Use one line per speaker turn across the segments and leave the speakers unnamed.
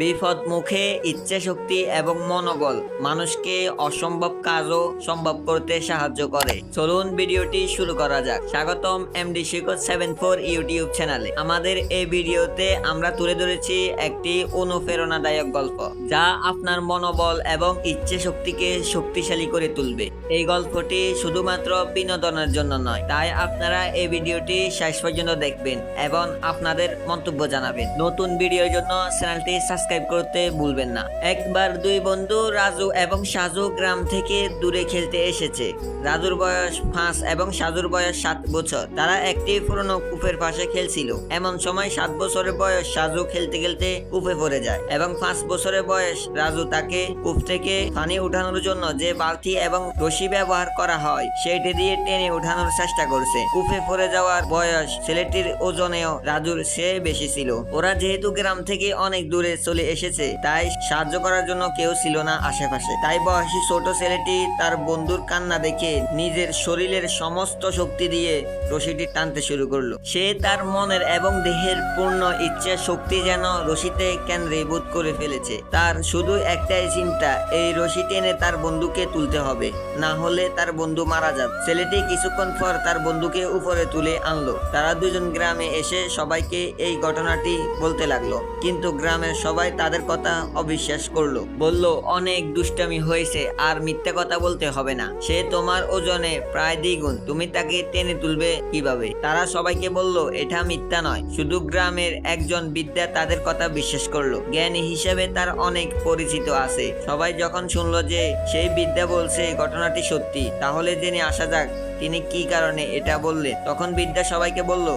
বিপদ মুখে, ইচ্ছে শক্তি এবং মনোবল মানুষকে অসম্ভব কাজও সম্ভব করতে সাহায্য করে। চলুন ভিডিওটি শুরু করা যাক। স্বাগতম MD Shikat seven four YouTube চ্যানেলে। আমাদের এই ভিডিওতে আমরা তুলে ধরেছি একটি অনুপ্রেরণাদায়ক গল্প, যা আপনার মনোবল এবং ইচ্ছে শক্তিকে শক্তিশালী করে তুলবে। এই গল্পটি শুধুমাত্র বিনোদনের জন্য নয়, তাই আপনারা এই ভিডিওটি শেষ পর্যন্ত দেখবেন এবং আপনাদের মন্তব্য জানাবেন। নতুন ভিডিওর জন্য চ্যানেলটি সাবস্ক্রাইব করতে ভুলবেন না। একবার দুই বন্ধু রাজু এবং সাজু গ্রাম থেকে দূরে খেলতে এসেছে। রাজুর বয়স পাঁচ এবং সাজুর বয়স সাত বছর। তারা একটি পুরনো কূপের পাশে খেলছিল। এমন সময় সাত বছরের বয়স সাজু খেলতে খেলতে কূপে পড়ে যায় এবং পাঁচ বছরের বয়স রাজু তাকে কূপ থেকে পানি উঠানোর জন্য যে বালতি এবং রশি ব্যবহার করা হয়, সেটি দিয়ে টেনে উঠানোর চেষ্টা করছে। কূপে পড়ে যাওয়ার বয়স ছেলেটির ওজনেও রাজুর সে বেশি ছিল। ওরা যেহেতু গ্রাম থেকে অনেক দূরে চলে এসেছে। তাই সাহায্য করার জন্য কেউ ছিল না আশেপাশে। তাই বয়সী ছোট ছেলেটি তার বন্ধুর কান্না দেখে নিজের শরীরের সমস্ত শক্তি দিয়ে রশিটি টানতে শুরু করল। সে তার মনের এবং দেহের পূর্ণ ইচ্ছে শক্তি যেন রশিতে কেন্দ্রীভূত করে ফেলেছে। তার শুধু একটাই চিন্তা, এই রশি টেনে তার বন্ধুকে তুলতে হবে। না হলে তার বন্ধু মারা যাবে। ছেলেটি কিছুক্ষণ পর তার বন্ধুকে উপরে তুলে আনলো। তারা দুজন গ্রামে এসে সবাইকে এই ঘটনাটি বলতে লাগল। কিন্তু গ্রামের সবাই তাদের কথা অবিশ্বাস করল। বলল, অনেক দুষ্টামি হয়েছে, আর মিথ্যা কথা বলতে হবে না। সে তোমার ওজনে প্রায় দ্বিগুণ। তুমি তাকে টেনে তুলবে কীভাবে? তারা সবাইকে বলল, এটা মিথ্যা নয়। শুধু গ্রামের একজন বিদ্যা তাদের কথা বিশ্বাস করল। জ্ঞানী হিসেবে তার অনেক পরিচিত আছে। সবাই যখন শুনলো যে সেই বিদ্যা বলছে ঘটনাটি সত্যি, তাহলে জেনে আসা যাক তিনি কি কারণে এটা বললেন। তখন বিদ্যা সবাইকে বলল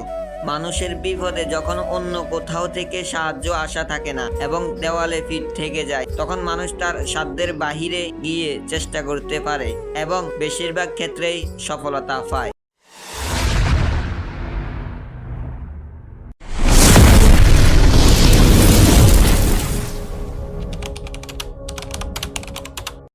মানুষের বিপদে যখন অন্য কোথাও থেকে সাহায্য আসা থাকে না এবং দেওয়ালে ফিট থেকে যায়, তখন মানুষ তার সাধ্যের বাহিরে গিয়ে চেষ্টা করতে পারে এবং বেশিরভাগ ক্ষেত্রেই সফলতা পায়।